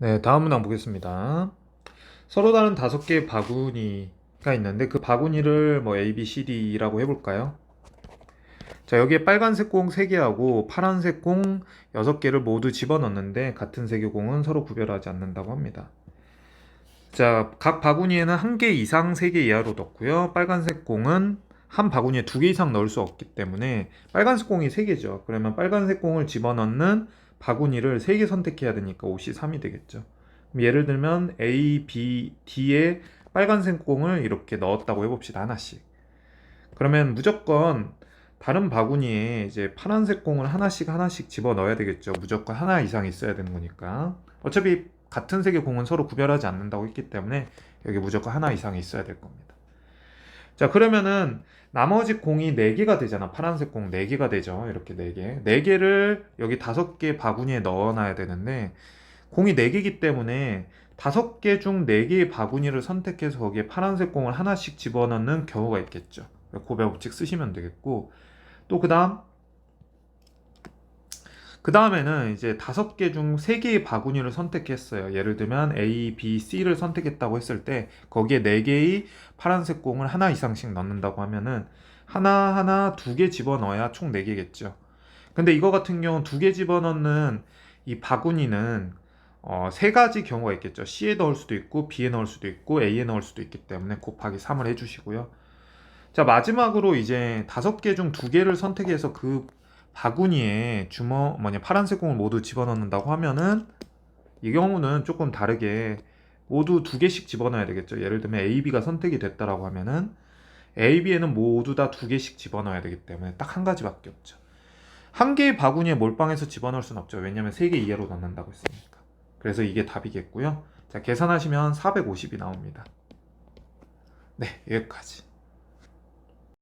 네, 다음 문항 보겠습니다. 서로 다른 다섯 개의 바구니가 있는데 그 바구니를 뭐 A, B, C, D라고 해볼까요? 자, 여기에 빨간색 공 3개하고 파란색 공 6개를 모두 집어넣는데 같은 색의 공은 서로 구별하지 않는다고 합니다. 자, 각 바구니에는 한 개 이상 3개 이하로 넣고요. 빨간색 공은 한 바구니에 두 개 이상 넣을 수 없기 때문에 빨간색 공이 3개죠. 그러면 빨간색 공을 집어넣는 바구니를 3개 선택해야 되니까 5시 3이 되겠죠. 예를 들면 A, B, D에 빨간색 공을 이렇게 넣었다고 해봅시다. 하나씩. 그러면 무조건 다른 바구니에 이제 파란색 공을 하나씩 하나씩 집어 넣어야 되겠죠. 무조건 하나 이상 있어야 되는 거니까. 어차피 같은 색의 공은 서로 구별하지 않는다고 했기 때문에 여기 무조건 하나 이상이 있어야 될 겁니다. 자, 그러면은 나머지 공이 4개가 되잖아. 파란색 공 4개가 되죠. 이렇게 4개. 4개를 여기 5개 바구니에 넣어놔야 되는데 공이 4개이기 때문에 5개 중 4개의 바구니를 선택해서 거기에 파란색 공을 하나씩 집어넣는 경우가 있겠죠. 고배 법칙 쓰시면 되겠고 또 그 다음 그 다음에는 이제 다섯 개 중 세 개의 바구니를 선택했어요. 예를 들면 A, B, C를 선택했다고 했을 때 거기에 네 개의 파란색 공을 하나 이상씩 넣는다고 하면은 하나 하나 두 개 집어넣어야 총 네 개겠죠. 근데 이거 같은 경우 두 개 집어넣는 이 바구니는 어, 세 가지 경우가 있겠죠. C에 넣을 수도 있고 B에 넣을 수도 있고 A에 넣을 수도 있기 때문에 곱하기 3을 해주시고요. 자 마지막으로 이제 다섯 개 중 두 개를 선택해서 그 바구니에 주머 뭐냐 파란색 공을 모두 집어넣는다고 하면은 이 경우는 조금 다르게 모두 두 개씩 집어넣어야 되겠죠. 예를 들면 A, B가 선택이 됐다라고 하면은 A, B에는 모두 다 두 개씩 집어넣어야 되기 때문에 딱 한 가지밖에 없죠. 한 개의 바구니에 몰빵해서 집어넣을 수는 없죠. 왜냐면 세 개 이하로 넣는다고 했으니까. 그래서 이게 답이겠고요. 자, 계산하시면 450이 나옵니다. 네, 여기까지.